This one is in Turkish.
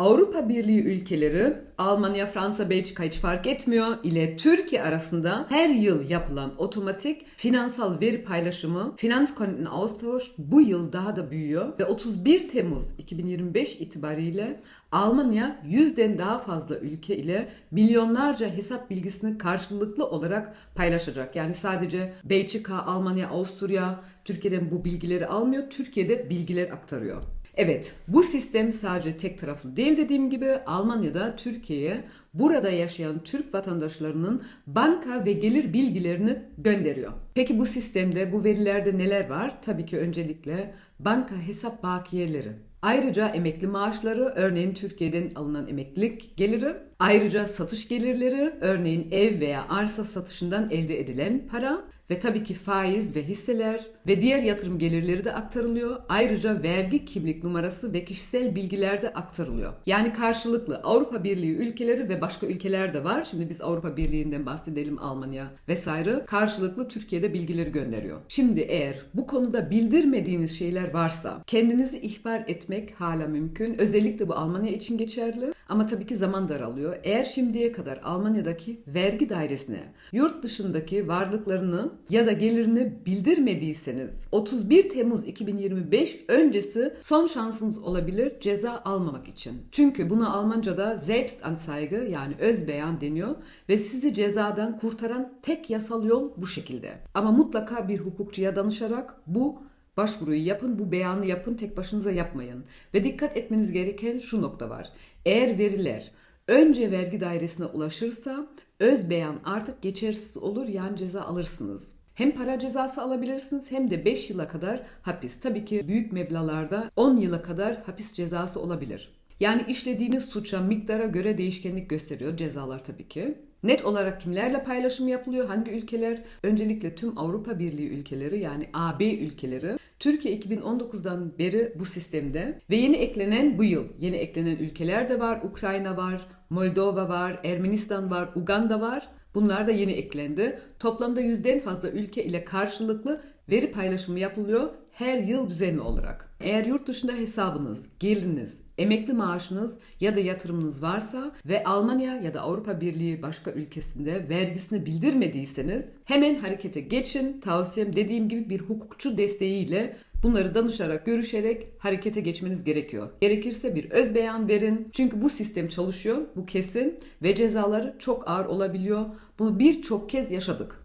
Avrupa Birliği ülkeleri, Almanya, Fransa, Belçika hiç fark etmiyor ile Türkiye arasında her yıl yapılan otomatik finansal veri paylaşımı, Finanzkonten Austausch bu yıl daha da büyüyor ve 31 Temmuz 2025 itibariyle Almanya yüzden daha fazla ülke ile milyonlarca hesap bilgisini karşılıklı olarak paylaşacak. Yani sadece Belçika, Almanya, Avusturya Türkiye'den bu bilgileri almıyor, Türkiye'de bilgiler aktarıyor. Evet, bu sistem sadece tek taraflı değil dediğim gibi Almanya'da Türkiye'ye burada yaşayan Türk vatandaşlarının banka ve gelir bilgilerini gönderiyor. Peki bu sistemde, bu verilerde neler var? Tabii ki öncelikle banka hesap bakiyeleri. Ayrıca emekli maaşları, örneğin Türkiye'den alınan emeklilik geliri, ayrıca satış gelirleri, örneğin ev veya arsa satışından elde edilen para ve tabii ki faiz ve hisseler ve diğer yatırım gelirleri de aktarılıyor. Ayrıca vergi kimlik numarası ve kişisel bilgiler de aktarılıyor. Yani karşılıklı Avrupa Birliği ülkeleri ve başka ülkeler de var. Şimdi biz Avrupa Birliği'nden bahsedelim Almanya vesaire. Karşılıklı Türkiye'de bilgileri gönderiyor. Şimdi eğer bu konuda bildirmediğiniz şeyler varsa kendinizi ihbar etmek hala mümkün. Özellikle bu Almanya için geçerli. Ama tabii ki zaman daralıyor. Eğer şimdiye kadar Almanya'daki vergi dairesine yurt dışındaki varlıklarını ya da gelirini bildirmediyseniz 31 Temmuz 2025 öncesi son şansınız olabilir ceza almamak için. Çünkü buna Almanca'da Selbstanzeige yani öz beyan deniyor ve sizi cezadan kurtaran tek yasal yol bu şekilde. Ama mutlaka bir hukukçuya danışarak bu başvuruyu yapın, bu beyanı yapın, tek başınıza yapmayın. Ve dikkat etmeniz gereken şu nokta var. Eğer veriler önce vergi dairesine ulaşırsa öz beyan artık geçersiz olur yani ceza alırsınız. Hem para cezası alabilirsiniz hem de 5 yıla kadar hapis. Tabii ki büyük meblağlarda 10 yıla kadar hapis cezası olabilir. Yani işlediğiniz suça miktara göre değişkenlik gösteriyor cezalar tabii ki. Net olarak kimlerle paylaşım yapılıyor? Hangi ülkeler? Öncelikle tüm Avrupa Birliği ülkeleri yani AB ülkeleri. Türkiye 2019'dan beri bu sistemde ve yeni eklenen bu yıl yeni eklenen ülkeler de var. Ukrayna var, Moldova var, Ermenistan var, Uganda var. Bunlar da yeni eklendi. Toplamda yüzden fazla ülke ile karşılıklı veri paylaşımı yapılıyor her yıl düzenli olarak. Eğer yurt dışında hesabınız, geliriniz, emekli maaşınız ya da yatırımınız varsa ve Almanya ya da Avrupa Birliği başka ülkesinde vergisini bildirmediyseniz hemen harekete geçin. Tavsiyem dediğim gibi bir hukukçu desteğiyle Bunları danışarak, görüşerek harekete geçmeniz gerekiyor. Gerekirse bir öz beyan verin. Çünkü bu sistem çalışıyor, bu kesin ve cezaları çok ağır olabiliyor. Bunu birçok kez yaşadık.